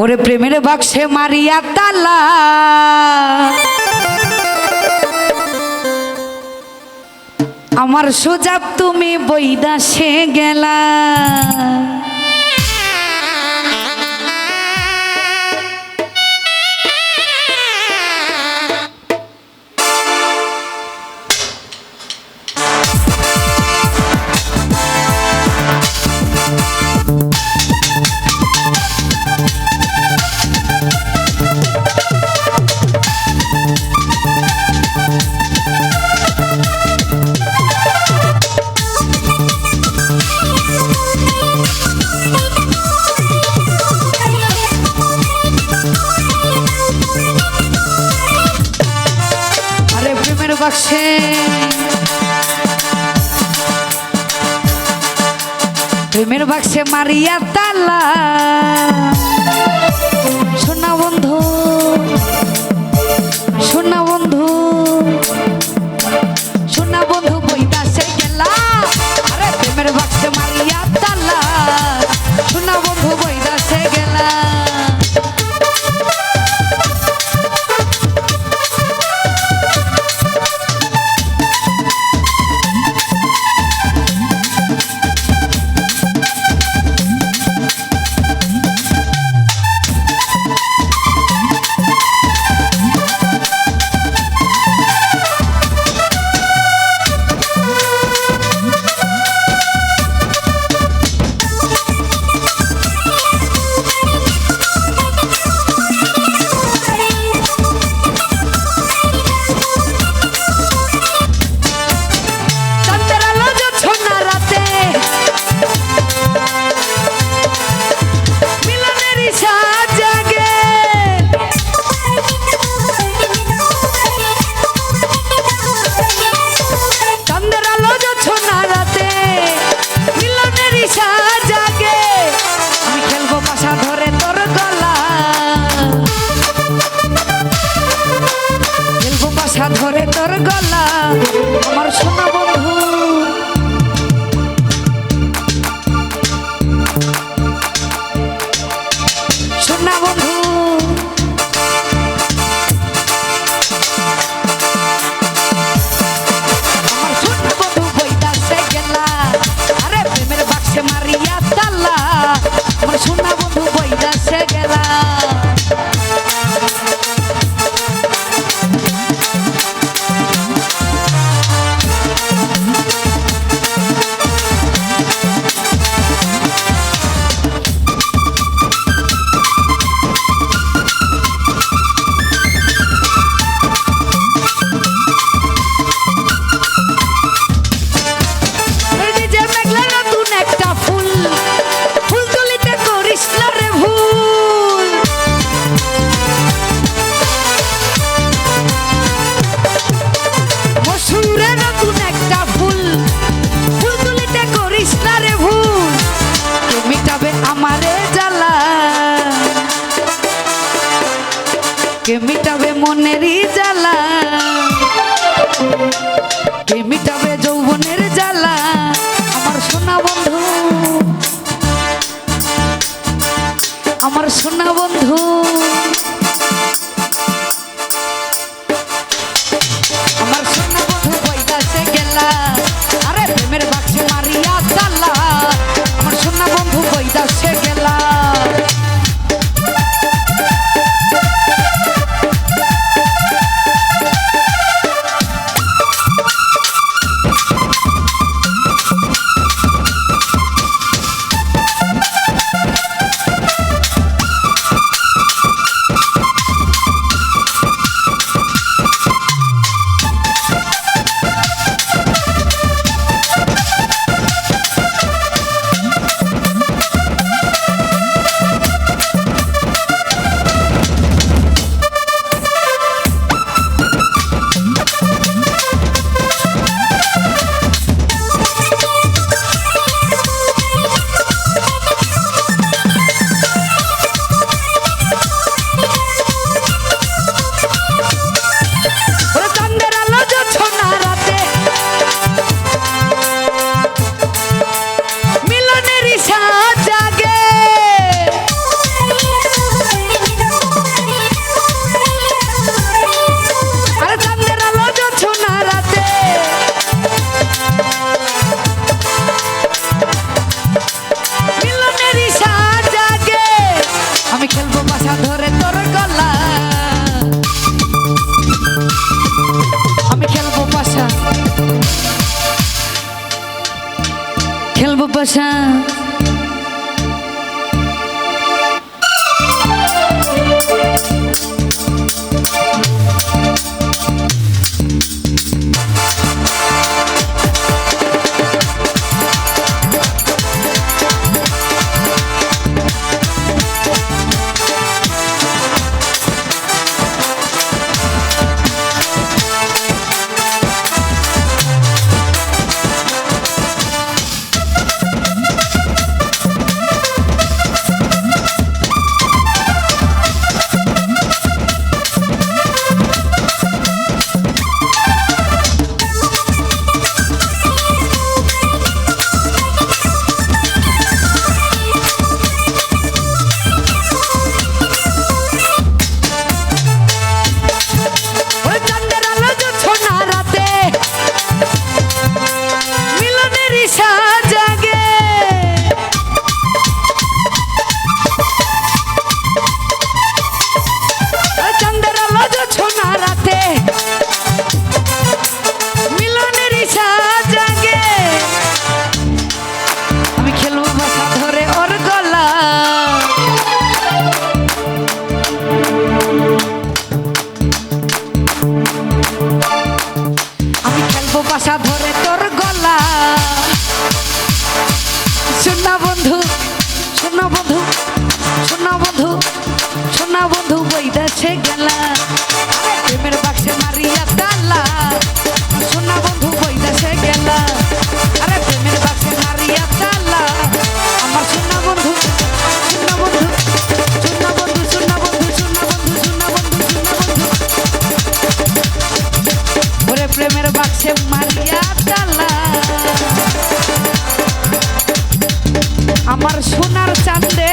ওরে প্রেমের বাক্সে মারিয়া তালা। আমার সোজাব তুমি বৈদাসে গেলা। বাক্সে প্রেমের বাক্সে মারিয়া তালা। সোনা বন্ধু গলা আমার সোনা মিটাবে ভালোবাসা বাসা ধরে তোর আমার সোনার চান্দে